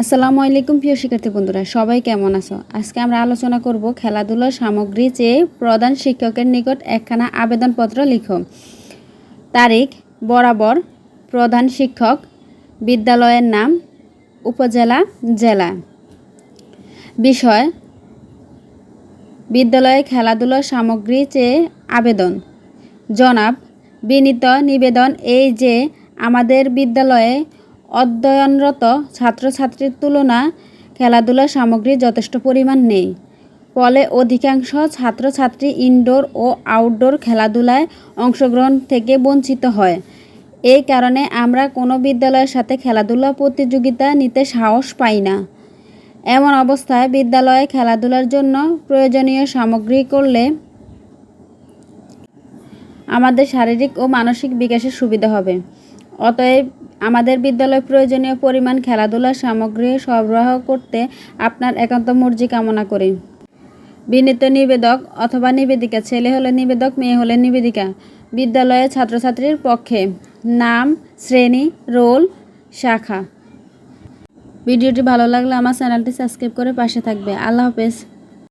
আসসালামু আলাইকুম প্রিয় শিক্ষার্থী বন্ধুরা, সবাই কেমন আছো? আজকে আমরা আলোচনা করব খেলাধুলার সামগ্রী চেয়ে প্রধান শিক্ষকের নিকট একখানা আবেদনপত্র লিখো। তারিখ, বরাবর, প্রধান শিক্ষক, বিদ্যালয়ের নাম, উপজেলা, জেলা। বিষয়, বিদ্যালয়ে খেলাধুলার সামগ্রী চেয়ে আবেদন। জনাব, বিনীত নিবেদন এই যে আমাদের বিদ্যালয়ে অধ্যয়নরত ছাত্রছাত্রীর তুলনা খেলাধুলার সামগ্রী যথেষ্ট পরিমাণ নেই। ফলে অধিকাংশ ছাত্রছাত্রী ইনডোর ও আউটডোর খেলাধুলায় অংশগ্রহণ থেকে বঞ্চিত হয়। এই কারণে আমরা কোনো বিদ্যালয়ের সাথে খেলাধুলা প্রতিযোগিতা নিতে সাহস পাই না। এমন অবস্থায় বিদ্যালয়ে খেলাধুলার জন্য প্রয়োজনীয় সামগ্রী করলে আমাদের শারীরিক ও মানসিক বিকাশের সুবিধা হবে। অতএব আমাদের বিদ্যালয়ে প্রয়োজনীয় পরিমাণ খেলাধুলার সামগ্রী সরবরাহ করতে আপনার একান্ত মর্জি কামনা করি। বিনীত নিবেদক অথবা নিবেদিকা, ছেলে হলে নিবেদক, মেয়ে হলে নিবেদিকা, বিদ্যালয়ের ছাত্রছাত্রীর পক্ষে। নাম, শ্রেণি, রোল, শাখা। ভিডিওটি ভালো লাগলে আমার চ্যানেলটি সাবস্ক্রাইব করে পাশে থাকবে। আল্লাহ হাফেজ।